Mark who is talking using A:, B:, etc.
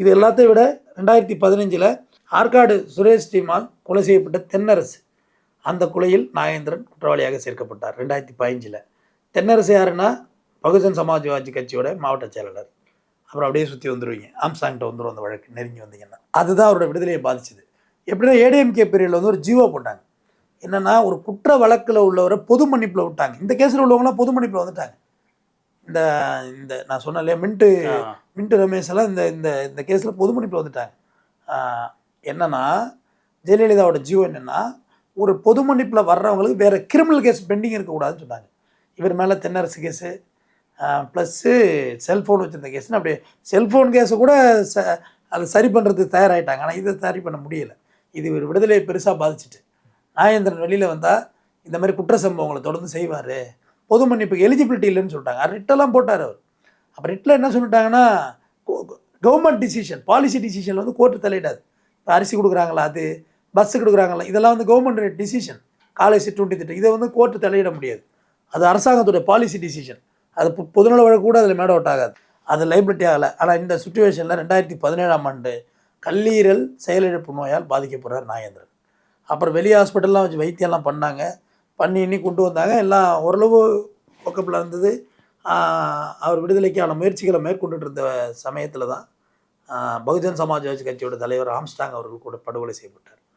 A: இது எல்லாத்தையும் விட ரெண்டாயிரத்தி பதினஞ்சில் ஆற்காடு சுரேஷ் ஸ்ரீமால் கொலை செய்யப்பட்ட தென்னரசு. அந்த கொலையில் நாகேந்திரன் குற்றவாளியாக சேர்க்கப்பட்டார் ரெண்டாயிரத்தி பதினஞ்சில். தென்னரசு யாருன்னா? பகுஜன் சமாஜ்வாதி கட்சியோட மாவட்ட செயலாளர். அப்புறம் அப்படியே சுற்றி வந்துடுவீங்க ஆம்சாங்கிட்ட வந்துடும் அந்த வழக்கு நெருங்கி வந்தீங்கன்னா. அதுதான் அவரோட விடுதலையை பாதிச்சுது. எப்படின்னா ஏடிஎம்கே பீரியடில் வந்து ஒரு ஜீவோ போட்டாங்க. என்னென்னா ஒரு குற்ற வழக்கில் உள்ளவரை பொது மன்னிப்பில் விட்டாங்க. இந்த கேஸில் உள்ளவங்களாம் பொது மன்னிப்பில் வந்துட்டாங்க. இந்த இந்த நான் சொன்னேன் இல்லையா மின்ட்டு மின்ட்டு ரமேஷ் எல்லாம் இந்த இந்த இந்த கேஸில் பொது மன்னிப்பில் வந்துட்டாங்க. என்னன்னா ஜெயலலிதாவோட ஜீவோ என்னன்னா ஒரு பொது மன்னிப்பில் வர்றவங்களுக்கு வேறு கிரிமினல் கேஸ் பெண்டிங் இருக்கக்கூடாதுன்னு சொன்னாங்க. இவர் மேலே தென்னரசு கேஸு ப்ளஸ்ஸு செல்ஃபோன் வச்சுருந்த கேஸ்னு அப்படியே செல்ஃபோன் கேஸை கூட ச அதை சரி பண்ணுறதுக்கு தயாராகிட்டாங்க ஆனால் இதை சரி பண்ண முடியலை. இது இவர் விடுதலையை பெருசாக பாதிச்சிட்டு. நாகேந்திரன் வெளியில் வந்தால் இந்த மாதிரி குற்ற சம்பவங்களை தொடர்ந்து செய்வார். பொது மன்னிப்பு எலிஜிபிலிட்டி இல்லைன்னு சொல்லிட்டாங்க. ரிட்டெல்லாம் போட்டார் அவர். அப்போ ரிட்டில் என்ன சொல்லிட்டாங்கன்னா கவர்மெண்ட் டிசிஷன் பாலிசி டிசிஷனில் வந்து கோர்ட்டு தலையிடாது இப்போ அரிசி கொடுக்குறாங்களா அது? பஸ்ஸு கொடுக்குறாங்களா? இதெல்லாம் வந்து கவர்மெண்ட் டிசிஷன் காலை சிற்றுண்டி திட்டம் இதை வந்து கோர்ட்டு தலையிட முடியாது. அது அரசாங்கத்துடைய பாலிசி டிசிஷன் அது பொ- பொதுநல வழக்கு கூட அதில் மேட் அவுட் ஆகாது. அது லைபிலிட்டி ஆகலை. ஆனால் இந்த சுச்சுவேஷனில் ரெண்டாயிரத்தி பதினேழாம் ஆண்டு கல்லீரல் செயலிழப்பு நோயால் பாதிக்கப்படுறார் நாகேந்திரன். அப்புறம் வெளி ஹாஸ்பிட்டல்லாம் வச்சு வைத்தியம்லாம் பண்ணாங்க. பண்ணி இன்னி கொண்டு வந்தாங்க. எல்லாம் ஓரளவு பக்கப்பில் இருந்தது. அவர் விடுதலைக்கான முயற்சிகளை மேற்கொண்டுட்டு இருந்த சமயத்தில் தான் பகுஜன் சமாஜ் கட்சியோட தலைவர் ஆம்ஸ்டாங் அவர்கள் கூட படுகொலை செய்யப்பட்டார்.